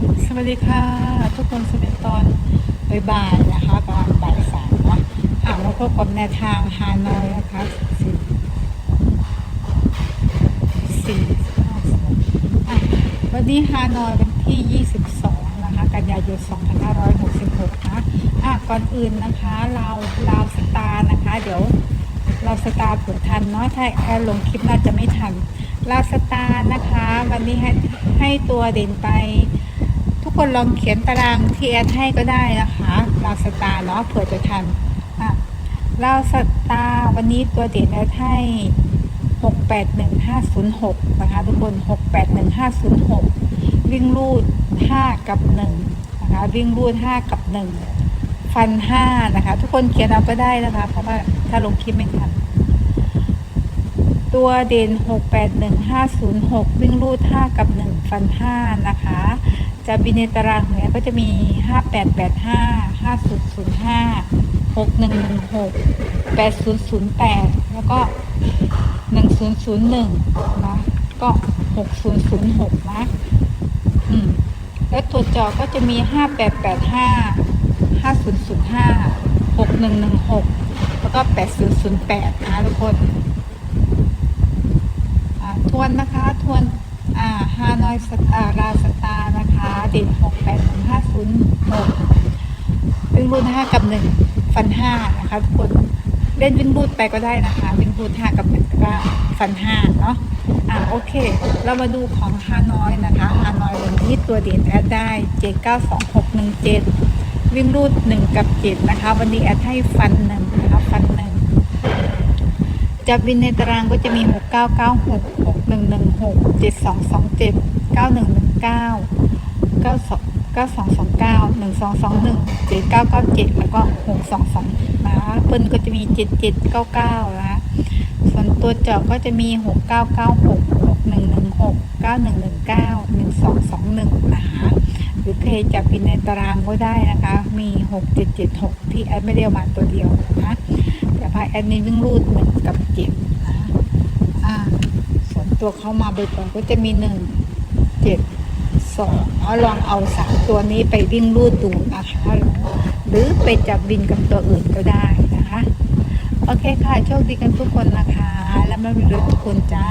สวัสดีค่ะ ทุกคนสวัสดีตอนบ่ายๆนะคะประมาณบ่ายสามนาะหากมาพบกับแนวทางฮานอยนะคะสี่สี่ห้าสองอะวันนี้ฮานอยเป็นที่ 22 นะคะ กันยายน 2566 นะอะก่อนอื่นนะคะเราลาสตาร์นะคะ เดี๋ยวเราสตาร์ผลทันเนาะถ้าแอร์ลงคลิปน่าจะไม่ทันลาสตาร์นะคะ วันนี้ให้ให้ตัวเด่นไป คนลองเขียนตารางที่แอดให้ก็ได้นะคะลาสตาร์เนาะเผื่อจะทันอะลาสตาร์วันนี้ตัวเด่นแอดให้หกแปดหนึ่งห้าศูนย์หกนะคะ ทุกคนหกแปดหนึ่งห้าศูนย์หกวิ่งรูดห้ากับหนึ่งนะคะ วิ่งรูดห้ากับหนึ่งฟันห้านะคะ ทุกคนเขียนเอาก็ได้นะคะ เพราะว่าถ้าลงคลิปไม่ทันตัวเด่นหกแปดหนึ่งห้าศูนย์หกวิ่งรูดห้ากับหนึ่งฟันห้านะคะ จะบินในตารางเนี่ยก็จะมีห้าแปดแปดห้าห้าศูนย์ศูนย์ห้าหกหนึ่งหนึ่งหกแปดศูนย์ศูนย์แปดแล้วก็หนึ่งศูนย์ศูนย์หนึ่งนะก็หกศูนย์ศูนย์หกนะอืมแล้วตัวจอก็จะมีห้าแปดแปดห้าห้าศูนย์ศูนย์ห้าหกหนึ่งหนึ่งหกแล้วก็แปดศูนย์ศูนย์แปดนะทุกคน ทวนนะคะ ทวน อ่าฮานอยสตาราสตานะคะเด่นหกแปดถึงห้าศูนย์หกวิ่งรูดห้ากับหนึ่งฟันห้านะคะทุกคนเล่นวิ่งรูดไปก็ได้นะคะ วิ่งรูดห้ากับหนึ่งก็ฟันห้าเนาะอ่าโอเค เรามาดูของฮานอยนะคะฮานอยวันนี้ตัวเด่นแอดได้เจ็ดเก้าสองหกหนึ่งเจ็ดวิ่งรูดหนึ่งกับเจ็ดนะคะ วันนี้แอดให้ฟันหนึ่งนะคะฟันหนึ่ง จับวินในตารางก็จะมี 6 9 9 6 6 1 1 6 7 2 2 7 9 1 1 9 9 2 9 2 2 9 1 2 2 1 7 9 9 7 แล้วก็ 6 2 2นะคะเปิ้ลก็จะมี 7 7 9 9นะคะส่วนตัวเจาะก็จะมี 6 9 9 6 6 1 1 6 9 1 1 9 1 2 2 1นะคะหรือเคยจับวินในตารางก็ได้นะคะ มี 6 7 7 6 ที่แอดไม่ได้เอามาตัวเดียวนะ แต่พาแอดมินวิ่งรูดเหมือนกับเจ็ดนะอ่าส่วนตัวเขามาบ่อยๆก็จะมีหนึ่งเจ็ดสองเอาลองเอาสามตัวนี้ไปวิ่งรูดดูนะคะ หรือไปจับบินกับตัวอื่นก็ได้นะคะ โอเคค่ะ โชคดีกันทุกคนนะคะ แล้วมาดูทุกคนจ้า